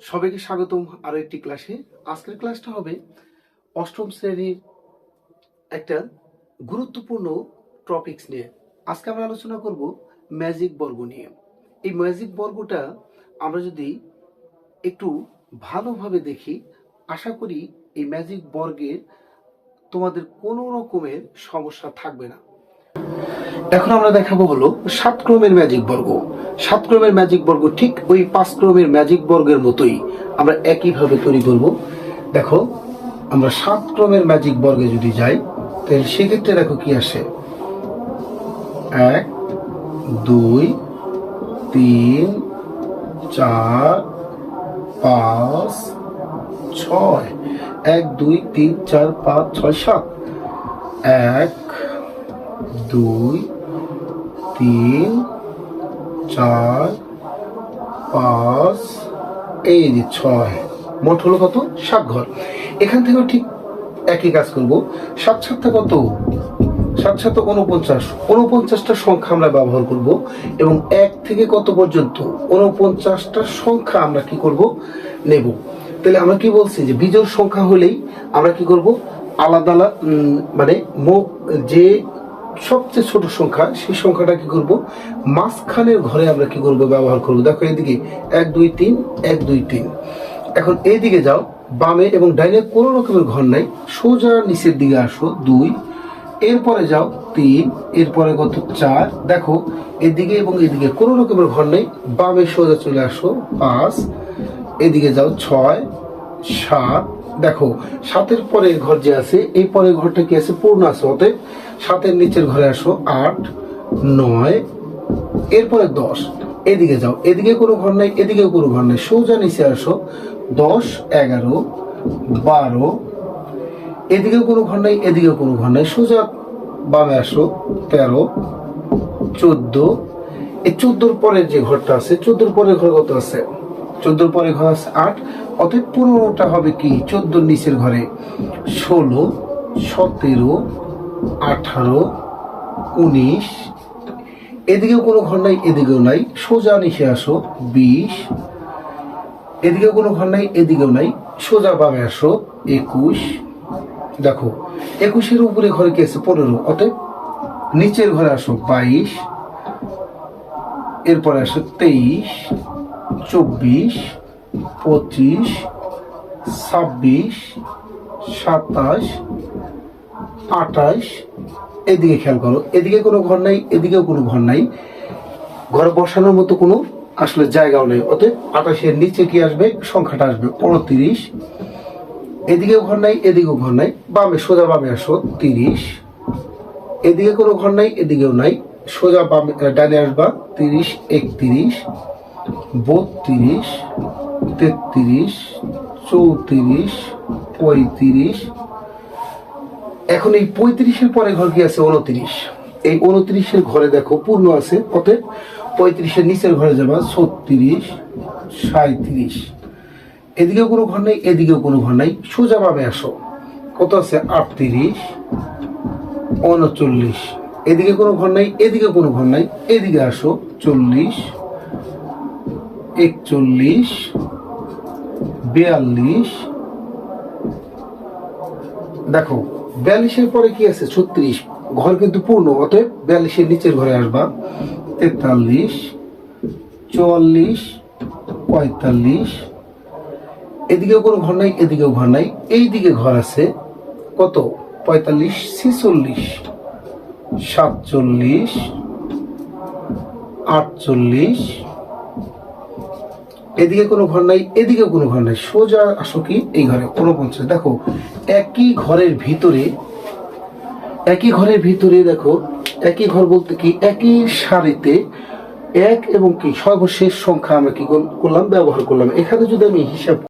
সবাইকে স্বাগতম আরও একটি ক্লাসে। আজকের ক্লাসটা হবে অষ্টম শ্রেণির একটা গুরুত্বপূর্ণ টপিকস নিয়ে। আজকে আমরা আলোচনা করব ম্যাজিক বর্গ নিয়ে। এই ম্যাজিক বর্গটা আমরা যদি একটু ভালোভাবে দেখি, আশা করি এই ম্যাজিক বর্গের তোমাদের কোনো রকমের সমস্যা থাকবে না। এখন আমরা দেখাবো হলো সাত ক্রমের ম্যাজিক বর্গ। সাত ক্রমের ম্যাজিক বর্গ ঠিক ওই পাঁচ ক্রমের ম্যাজিক বর্গের মতোই আমরা একইভাবে তৈরি করব। দেখো, আমরা সাত ক্রমের ম্যাজিক বর্গে যদি যাই, তাহলে সেক্ষেত্রে দেখো কি আসে? এক, দুই, তিন, চার, পাঁচ, ছয়। এক, দুই, তিন, চার, পাঁচ, ছয়, সাত। এক, দুই, তিন চার, পাঁচ, এই যে ছয়। মোট হলো কত? সাত ঘর। এখান থেকেও ঠিক একই কাজ করব। সাত সাতটা কত? সাত সাত উনপঞ্চাশ উনপঞ্চাশটা সংখ্যা আমরা ব্যবহার করব এবং এক থেকে কত পর্যন্ত? উনপঞ্চাশটা সংখ্যা আমরা কি করব? নেব। তাহলে আমরা কি বলছি যে বিজোড় সংখ্যা হলেই আমরা কি করব? আলাদা আলাদা মানে যে সবচেয়ে ছোট সংখ্যা, সেই সংখ্যাটা কি করব? মাঝখানের ঘরে আমরা কি করব ব্যবহার করব? দেখো এদিকে এক, দুই, তিন, এক, দুই, তিন। এখন এইদিকে যাও, বামে এবং ডাইনে কোনো রকমের ঘর নাই, সোজা নিচের দিকে আসো, দুই। এরপরে যাও, তিন, এরপরে কত? চার। দেখো এদিকে এবং এদিকে কোনো রকমের ঘর নেই, বামে সোজা চলে আসো, পাঁচ। এদিকে যাও, ছয়, সাত। দেখো, সাতের পরে ঘর যে আছে, এই পরের ঘরটা কি আছে? পূর্ণ আছে অতএব সাতের নিচের ঘরে আসো, আট, নয়, এরপরে দশ। এদিকে যাও, এদিকে কোনো ঘর নাই, এদিকেও কোনো ঘর নাই। সোজা নিচে আসো, দশ, এগারো, বারো, এদিকেও কোনো ঘর নাই, এদিকেও কোনো ঘর নাই। সোজা বামে আসো, তেরো, চোদ্দ। এই চোদ্দোর পরে যে ঘরটা আছে, চোদ্দোর পরে ঘর কত আছে? চোদ্দোর পরে ঘর আছে আট। অতএব পনেরোটা হবে কি? চোদ্দোর নিচের ঘরে ষোলো, সতেরো আঠারো, উনিশ। এদিকেও কোনো ঘর নাই, এদিকেও নাই। সোজা নিচে আসো, বিশ। এদিকেও কোনো ঘর নাই, এদিকেও নাই। সোজা বামে আসো, একুশ। দেখো, একুশের উপরে ঘরে কি আছে? পনেরো। অতএব নিচের ঘরে আসো, বাইশ। এরপরে আসো, তেইশ, চব্বিশ, পঁচিশ, ছাব্বিশ, সাতাশ আঠাশ, এদিকে খেয়াল করো, এদিকে কোনো ঘর নাই, এদিকেও কোনো ঘর নাই। ঘর বসানোর মতো কোনো আসলে জায়গাও নেই, অতএব আঠাশের নিচে কি আসবে? সংখ্যাটা আসবে উনত্রিশ। এদিকেও ঘর নাই, এদিকেও ঘর নাই। বামে সোজা বামে আসো, তিরিশ। এদিকে কোনো ঘর নাই, এদিকেও নাই। সোজা বামে ডানে আসবা, তিরিশ, একত্রিশ, বত্রিশ, তেত্রিশ, চৌত্রিশ, পঁয়ত্রিশ এখন এই পঁয়ত্রিশের পরে ঘর কি আছে? উনত্রিশ। এই উনত্রিশের ঘরে দেখো, পূর্ণ আছে অতএব পঁয়ত্রিশের নিচের ঘরে যাবা ছত্রিশ সাঁত্রিশ এদিকেও কোনো ঘর নেই, এদিকেও কোনো ঘর নাই। সোজা ভাবে আসো। কত আছে? আটত্রিশ, উনচল্লিশ। এদিকে কোনো ঘর নাই, এদিকে কোনো ঘর নাই। এদিকে আসো, চল্লিশ, একচল্লিশ, বিয়াল্লিশ দেখো, বিয়াল্লিশের পরে কি আছে? ছত্রিশ। ঘর কিন্তু পূর্ণ, অতএব বিয়াল্লিশের নিচের ঘরে আসবা। তেতাল্লিশ, চুয়াল্লিশ, পঁয়তাল্লিশ। এদিকেও কোনো ঘর নাই, এদিকেও ঘর নাই। এই দিকে ঘর আছে কত? পঁয়তাল্লিশ, ছিচল্লিশ, সাতচল্লিশ, আটচল্লিশ এদিকে কোনো ঘর নাই এদিকে কোনো ঘর নাই। সোজা আসো কি এই ঘরে উনপঞ্চাশ দেখো, একই ঘরের ভিতরে, একই ঘরের ভিতরে দেখো, একই ঘর বলতে কি, একই সারিতে এক এবং কি, সর্বশেষ সংখ্যা আমরা কি করলাম, ব্যবহার করলাম। এখানে যদি আমি হিসাব